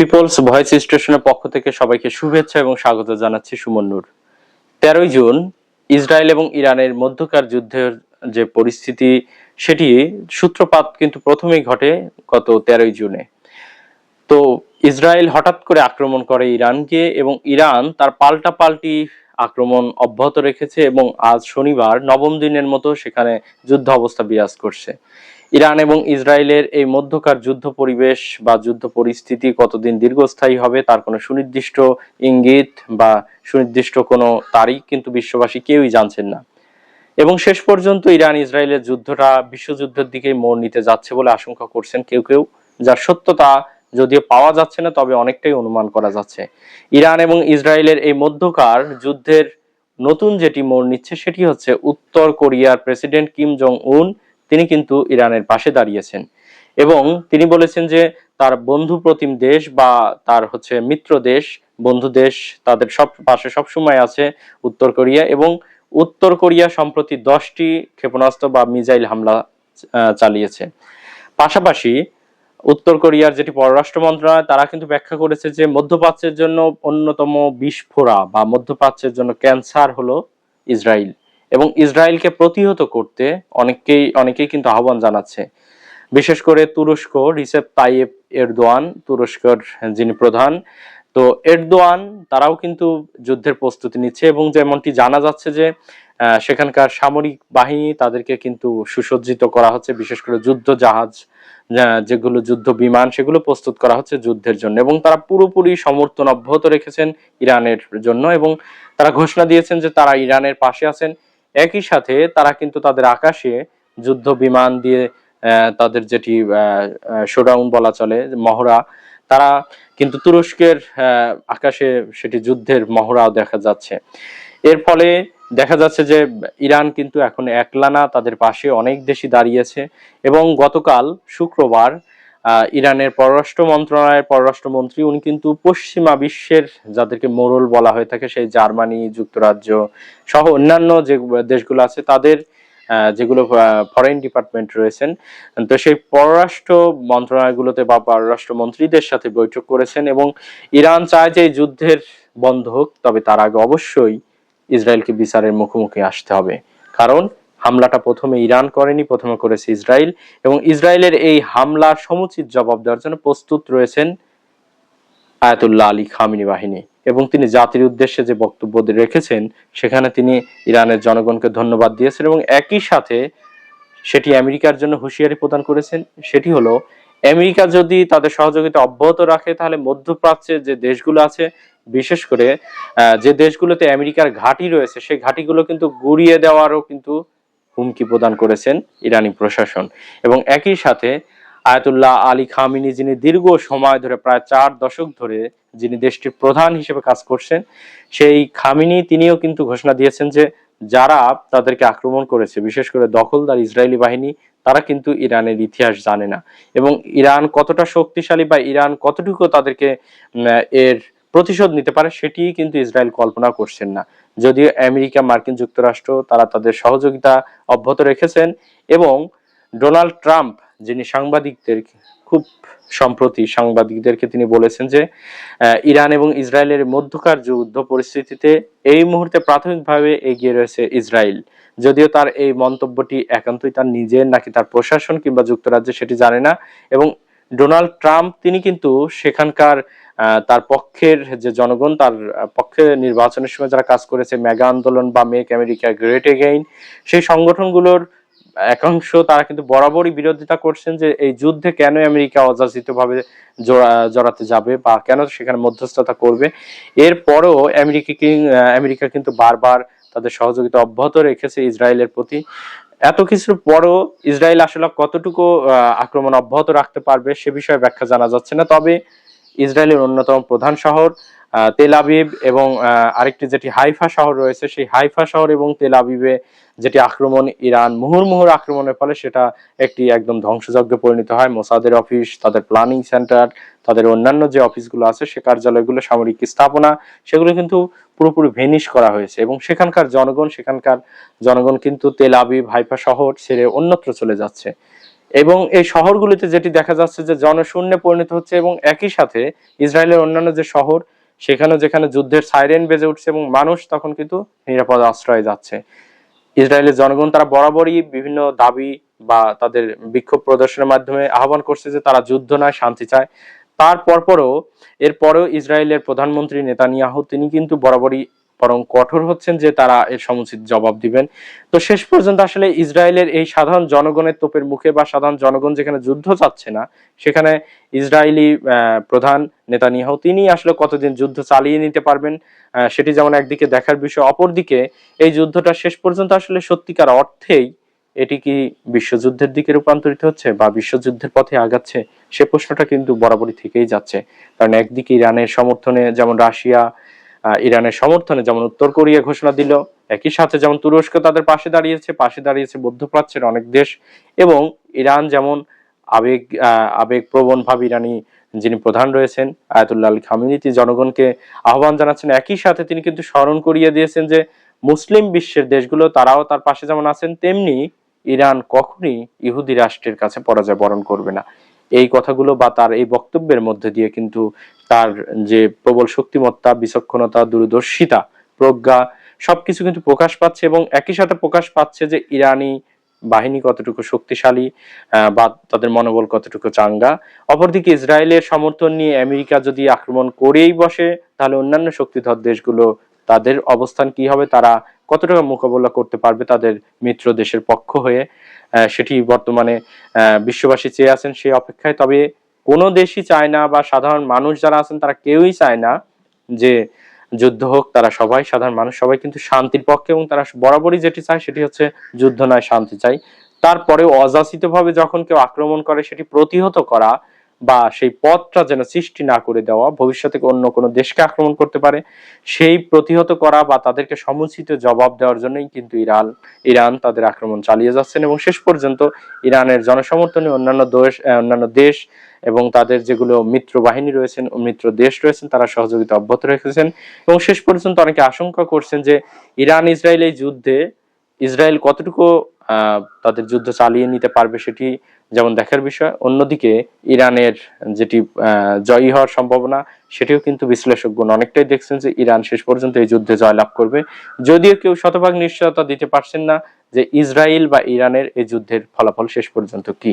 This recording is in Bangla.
পিপলস ভয়েস স্টেশনের পক্ষ থেকে সবাইকে শুভেচ্ছা এবং স্বাগত জানাচ্ছি সুমন নূর। তেরোই জুন, ইসরায়েল এবং ইরানের মধ্যকার যুদ্ধের যে পরিস্থিতি, সেটি সূত্রপাত কিন্তু প্রথমেই ঘটে গত তেরোই জুনে। তো ইসরায়েল হঠাৎ করে আক্রমণ করে ইরানকে এবং ইরান তার পাল্টা পাল্টি আক্রমণ অব্যাহত রেখেছে এবং আজ শনিবার নবম দিনের মতো সেখানে যুদ্ধ অবস্থা বিরাজ করছে। ইরান এবং ইসরায়েলের এই মধ্যকার যুদ্ধ পরিবেশ বা যুদ্ধ পরিস্থিতি কতদিন দীর্ঘস্থায়ী হবে তার কোনো সুনির্দিষ্ট ইঙ্গিত বা সুনির্দিষ্ট কোনো তারিখ কিন্তু বিশ্ববাসী কেউই জানছেন না। এবং শেষ পর্যন্ত ইরান ইসরায়েলের যুদ্ধটা বিশ্বযুদ্ধের দিকে মোড় নিতে যাচ্ছে বলে আশঙ্কা করছেন কেউ কেউ। যার সত্যতা যদিও পাওয়া যাচ্ছে না, তবে অনেকটাই অনুমান করা যাচ্ছে। ইরান এবং ইসরায়েলের এই মধ্যকার যুদ্ধের নতুন যেটি মোড় নিচ্ছে সেটি হচ্ছে উত্তর কোরিয়ার প্রেসিডেন্ট কিম জং উন তিনি কিন্তু ইরানের পাশে দাঁড়িয়েছেন। এবং তিনি বলেছেন যে, তার বন্ধু প্রতিম দেশ বা তার হচ্ছে মিত্র দেশ, বন্ধু দেশ তাদের সব পাশে সবসময় আছে উত্তর কোরিয়া এবং উত্তর কোরিয়া সম্প্রতি দশটি ক্ষেপণাস্ত্র বা মিজাইল হামলা চালিয়েছে। পাশাপাশি উত্তর কোরিয়ার যেটি পররাষ্ট্র মন্ত্রণালয়, তারা কিন্তু ব্যাখ্যা করেছে যে, মধ্যপ্রাচ্যের জন্য অন্যতম বিস্ফোরা বা মধ্যপ্রাচ্যের জন্য ক্যান্সার হলো ইসরায়েল। এবং ইসরায়েলকে প্রতিহত করতে অনেকেই অনেকেই কিন্তু আহ্বান জানাচ্ছে। বিশেষ করে তুরস্ক, রিসেপ তাইয়েব এরদোয়ান, তুরস্কর যিনি প্রধান, তো এরদোয়ান তারাও কিন্তু যুদ্ধের প্রস্তুতি নিচ্ছে এবং যেমনটি জানা যাচ্ছে যে সেখানকার সামরিক বাহিনী তাদেরকে কিন্তু সুসজ্জিত করা হচ্ছে, বিশেষ করে যুদ্ধ জাহাজ যেগুলো যুদ্ধ বিমান, সেগুলো প্রস্তুত করা হচ্ছে যুদ্ধের জন্য এবং তারা পুরোপুরি সমর্থন অব্যাহত রেখেছেন ইরানের জন্য এবং তারা ঘোষণা দিয়েছেন যে তারা ইরানের পাশে আছেন। একই সাথে তারা কিন্তু তাদের আকাশে যুদ্ধ বিমান দিয়ে তাদের যেটি শোডাউন বলা চলে, মহড়া, তারা কিন্তু তুরস্কের আকাশে সেটি যুদ্ধের মহড়াও দেখা যাচ্ছে। এর ফলে দেখা যাচ্ছে যে ইরান কিন্তু এখন একলানা তাদের পাশে অনেক দেশই দাঁড়িয়েছে এবং গতকাল শুক্রবার ইরানের পররাষ্ট্র মন্ত্রণালয়ের পররাষ্ট্রমন্ত্রী উনি কিন্তু পশ্চিমা বিশ্বের যাদেরকে মোরল বলা হয়ে থাকে, সেই জার্মানি, যুক্তরাজ্য সহ অন্যান্য যে দেশগুলো আছে, তাদের যেগুলো ফরেন ডিপার্টমেন্ট রয়েছেন। তো সেই পররাষ্ট্র মন্ত্রণালয়গুলোতে বা পররাষ্ট্র মন্ত্রীদের সাথে বৈঠক করেছেন এবং ইরান চায় যে যুদ্ধের বন্ধ হোক, তবে তার আগে অবশ্যই ইসরায়েলকে বিচারের মুখোমুখি আসতে হবে। কারণ হামলাটা প্রথমে ইরান করেনি, প্রথমে করেছে ইসরায়েল এবং ইসরায়েলের এই হামলার সমুচিত জবাব দেওয়ার জন্য প্রস্তুত রয়েছেন আয়াতুল্লাহ আলী খামিনী বাহিনী এবং তিনি জাতির উদ্দেশ্যে যে বক্তব্য রেখেছেন, সেখানে তিনি ইরানের জনগণকে ধন্যবাদ দিয়েছেন এবং একই সাথে সেটি আমেরিকার জন্য হুঁশিয়ারি প্রদান করেছেন। সেটি হলো, আমেরিকা যদি তাদের সহযোগিতা অব্যাহত রাখে, তাহলে মধ্যপ্রাচ্যের যে দেশগুলো আছে, বিশেষ করে যে দেশগুলোতে আমেরিকার ঘাঁটি রয়েছে, সেই ঘাঁটিগুলো কিন্তু গুড়িয়ে দেওয়ারও কিন্তু হুমকি প্রদান করেছেন ইরানি প্রশাসন। এবং একই সাথে আয়াতুল্লাহ আলী খামিনি, যিনি দীর্ঘ সময় ধরে, প্রায় চার দশক ধরে যিনি দেশটির প্রধান হিসেবে কাজ করছেন, সেই খামিনি তিনিও কিন্তু ঘোষণা দিয়েছেন যে যারা তাদেরকে আক্রমণ করেছে, বিশেষ করে দখলদার ইসরায়েলি বাহিনী, তারা কিন্তু ইরানের ইতিহাস জানে না। এবং ইরান কতটা শক্তিশালী বা ইরান কতটুকু তাদেরকে এর প্রতিশোধ নিতে পারে সেটি কিন্তু ইসরায়েল কল্পনা করছেন না। যদিও আমেরিকা, মার্কিন যুক্তরাষ্ট্র তারা তাদের সহযোগিতা অব্যাহত রেখেছেন এবং ডোনাল্ড ট্রাম্প, যিনি সাংবাদিকদের খুব সম্প্রতি সাংবাদিকদেরকে তিনি বলেছেন যে ইরান এবং ইসরায়েলের মধ্যকার যুদ্ধ পরিস্থিতিতে এই মুহূর্তে প্রাথমিকভাবে এগিয়ে রয়েছে ইসরায়েল। যদিও তার এই মন্তব্যটি একান্তই তার নিজের নাকি তার প্রশাসন কিংবা যুক্তরাজ্যে সেটি জানে না এবং ডোনাল্ড ট্রাম্প, তিনি কিন্তু সেখানকার তার পক্ষের যে জনগণ, তার পক্ষে নির্বাচনের সময় যারা কাজ করেছে, মেগা আন্দোলন বা মেক আমেরিকা গ্রেট এগেইন, সেই সংগঠনগুলোর একাংশ তারা কিন্তু বরাবরই বিরোধিতা করছেন যে এই যুদ্ধে কেন আমেরিকা অযাচিতভাবে জড়া- জড়াতে যাবে বা কেন সেখানে মধ্যস্থতা করবে। এরপরও আমেরিকা আমেরিকা কিন্তু বারবার তাদের সহযোগিতা অব্যাহত রেখেছে ইসরায়েলের প্রতি। এত কিছুর পরও ইসরায়েল আসলে কতটুকু আক্রমণ অব্যাহত রাখতে পারবে সে বিষয়ে ব্যাখ্যা জানা যাচ্ছে না। তবে ইসরায়েলের অন্যতম প্রধান শহর তেল আবিব এবং আরেকটি যেটি হাইফা শহর রয়েছে, সেই হাইফা শহর এবং তেল আবিবে যেটি আক্রমণ ইরান মুহুর্মুহুর আক্রমণের ফলে সেটা একটি একদম ধ্বংসযজ্ঞে পরিণত হয়। মোসাদের অফিস, তাদের প্ল্যানিং সেন্টার, তাদের অন্যান্য যে অফিসগুলো আছে, সে কার্যালয়গুলো, সামরিক স্থাপনা, সেগুলো কিন্তু পুরোপুরি ভেনিশ করা হয়েছে এবং সেখানকার জনগণ সেখানকার জনগণ কিন্তু তেল আবিব, হাইফা শহর ছেড়ে অন্যত্র চলে যাচ্ছে। এবং এই শহরগুলিতে যেটি দেখা যাচ্ছে যে জনশূন্যে পরিণত হচ্ছে এবং একই সাথে ইসরায়েলের অন্যান্য যে শহর সেখানে যেখানে যুদ্ধের সাইরেন বেজে উঠছে এবং মানুষ তখন কিন্তু নিরাপদ আশ্রয়ে যাচ্ছে। ইসরায়েলের জনগণ তারা বরাবরই বিভিন্ন দাবি বা তাদের বিক্ষোভ প্রদর্শনের মাধ্যমে আহ্বান করছে যে তারা যুদ্ধ নয়, শান্তি চায়। তার পরপরও এরপরেও ইসরায়েলের প্রধানমন্ত্রী নেতানিয়াহু, তিনি কিন্তু বরাবরই বরং কঠোর হচ্ছেন যে তারা এর সমুচিত জবাব দিবেন। তো শেষ পর্যন্ত আসলে ইসরায়েলের এই সাধারণ জনগণের তোপের মুখে বা সাধারণ জনগণ যেখানে যুদ্ধ চাচ্ছে না, সেখানে ইসরায়েলি প্রধান নেতানিয়াহু, তিনি আসলে কতদিন যুদ্ধ চালিয়ে নিতে পারবেন সেটি যেমন একদিকে দেখার বিষয়, অপরদিকে এই যুদ্ধটা শেষ পর্যন্ত আসলে সত্যিকার অর্থেই এটি কি বিশ্বযুদ্ধের দিকে রূপান্তরিত হচ্ছে বা বিশ্বযুদ্ধের পথে আগাচ্ছে, সে প্রশ্নটা কিন্তু বরাবরই থেকেই যাচ্ছে। কারণ একদিকে ইরানের সমর্থনে যেমন রাশিয়া ইরানের সমর্থনে যেমন উত্তর কোরিয়া ঘোষণা দিল একই সাথে যেমন তুরস্ক তাদের পাশে দাঁড়িয়েছে পাশে দাঁড়িয়েছে মধ্যপ্রাচ্যের অনেক দেশ এবং ইরান যেমন আবেগ আহ, আবেগপ্রবণ ভাবে ইরানি যিনি প্রধান রয়েছেন আয়াতুল্লাহ আল খামিনি তিনি জনগণকে আহ্বান জানাচ্ছেন। একই সাথে তিনি কিন্তু স্মরণ করিয়ে দিয়েছেন যে মুসলিম বিশ্বের দেশগুলো তারাও তার পাশে যেমন আছেন তেমনি ইরান কখনই ইহুদি রাষ্ট্রের কাছে পরাজয় বরণ করবে না। এই কথাগুলো বা তার এই বক্তব্যের মধ্যে দিয়ে কিন্তু তার যে প্রবল শক্তিমত্তা, বিচক্ষণতা, দূরদর্শিতা, প্রজ্ঞা, সবকিছু কিন্তু প্রকাশ পাচ্ছে এবং একই সাথে প্রকাশ পাচ্ছে যে ইরানি বাহিনী কতটুকু শক্তিশালী বা তাদের মনোবল কতটুকু চাঙ্গা। অপরদিকে ইসরায়েলের সমর্থন নিয়ে আমেরিকা যদি আক্রমণ করেই বসে, তাহলে অন্যান্য শক্তিধর দেশগুলো তাদের অবস্থান কি হবে, তারা কতটা মোকাবেলা করতে পারবে তাদের মিত্র দেশের পক্ষ হয়ে সেটি বর্তমানে বিশ্ববাসী চেয়ে আছেন সেই অপেক্ষায়। তবে কোনো দেশই চায় না বা সাধারণ মানুষ যারা আছেন তারা কেউই চায় না যে যুদ্ধ হোক, তারা সবাই সাধারণ মানুষ সবাই, কিন্তু শান্তির পক্ষে এবং তারা বরাবরই যেটি চায় সেটি হচ্ছে যুদ্ধ নয়, শান্তি চাই। তারপরে অযাচিত যখন কেউ আক্রমণ করে, সেটি প্রতিহত করা বা সেই পথটা যেন সৃষ্টি না করে দেওয়া, ভবিষ্যতে অন্য কোনো দেশকে আক্রমণ করতে পারে, সেই প্রতিহত করা বা তাদেরকে সমুচিত জবাব দেওয়ার জন্যই কিন্তু ইরান ইরান তাদের আক্রমণ চালিয়ে যাচ্ছেন এবং শেষ পর্যন্ত ইরানের জনসমর্থনে অন্যান্য দেশ অন্যান্য দেশ এবং তাদের যেগুলো মিত্র বাহিনী রয়েছেন, মিত্র দেশ রয়েছেন, তারা সহযোগিতা অব্যাহত রেখেছেন এবং শেষ পর্যন্ত অনেকে আশঙ্কা করছেন যে ইরান ইসরায়েল এই যুদ্ধে ইসরায়েল কতটুকু তাদের যুদ্ধ চালিয়ে নিতে পারবে সেটি যেমন দেখার বিষয়, অন্যদিকে ইরানের যেটি জয়ী হওয়ার সম্ভাবনা সেটিও কিন্তু বিশ্লেষকগণ অনেকটাই দেখছেন যে ইরান শেষ পর্যন্ত এই যুদ্ধে জয়লাভ করবে। যদিও কেউ শতভাগ নিশ্চয়তা দিতে পারছেন না যে ইসরায়েল বা ইরানের এই যুদ্ধের ফলাফল শেষ পর্যন্ত কি।